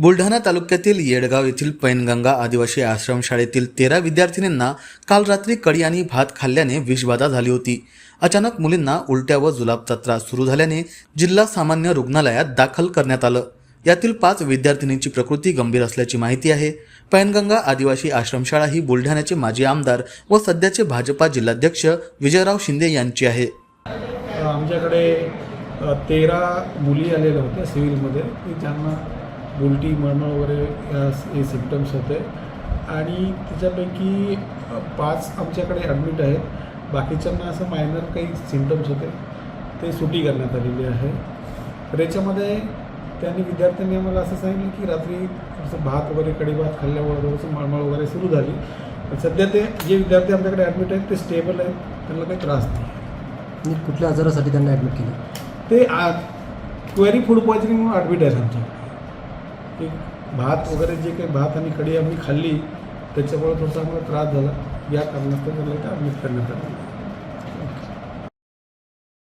बुलढाणा तालुक्यातील येडगाव येथील पैनगंगा आदिवासी आश्रमशाळेतील तेरा विद्यार्थिनींना काल रात्री कडी आणि भात खाल्ल्याने विषबाधा झाली होती. अचानक मुलींना उलट्या व जुलाबचा त्रास सुरू झाल्याने जिल्हा सामान्य रुग्णालयात दाखल करण्यात आलं. यातील पाच विद्यार्थिनींची प्रकृती गंभीर असल्याची माहिती आहे. पैनगंगा आदिवासी आश्रमशाळा ही बुलढाण्याचे माजी आमदार व सध्याचे भाजपा जिल्हाध्यक्ष विजयराव शिंदे यांची आहे. आमच्याकडे तेरा मुली आलेल्या होत्या सिव्हिलमध्ये. की ज्यांना उलटी मळमळ वगैरे या हे सिम्पटम्स होते. आणि त्याच्यापैकी अ, पाच आमच्याकडे ॲडमिट आहेत. बाकीच्यांना असं मायनर काही सिम्पटम्स होते. ते सुटी करण्यात आलेली आहे. तर याच्यामध्ये त्यांनी विद्यार्थ्यांनी आम्हाला असं सांगितलं की रात्री असं भात वगैरे कडी भात खाल्ल्यावर थोडंसं मळमळ वगैरे सुरू झाली. पण सध्या ते जे विद्यार्थी आमच्याकडे ॲडमिट आहेत ते स्टेबल आहेत. त्यांना काही त्रास नाही. कुठल्या आजारासाठी त्यांना ॲडमिट केलं? ते क्वेरी फूड पॉयझनिंग म्हणून ॲडमिट आहे आमच्याकडे. की भात वगैरे जे काही भात आणि कढी आम्ही खाल्ली त्याच्यामुळे थोडासा आम्हाला त्रास झाला. या कारणास्तव त्याला ॲडमिट करण्यात आलं.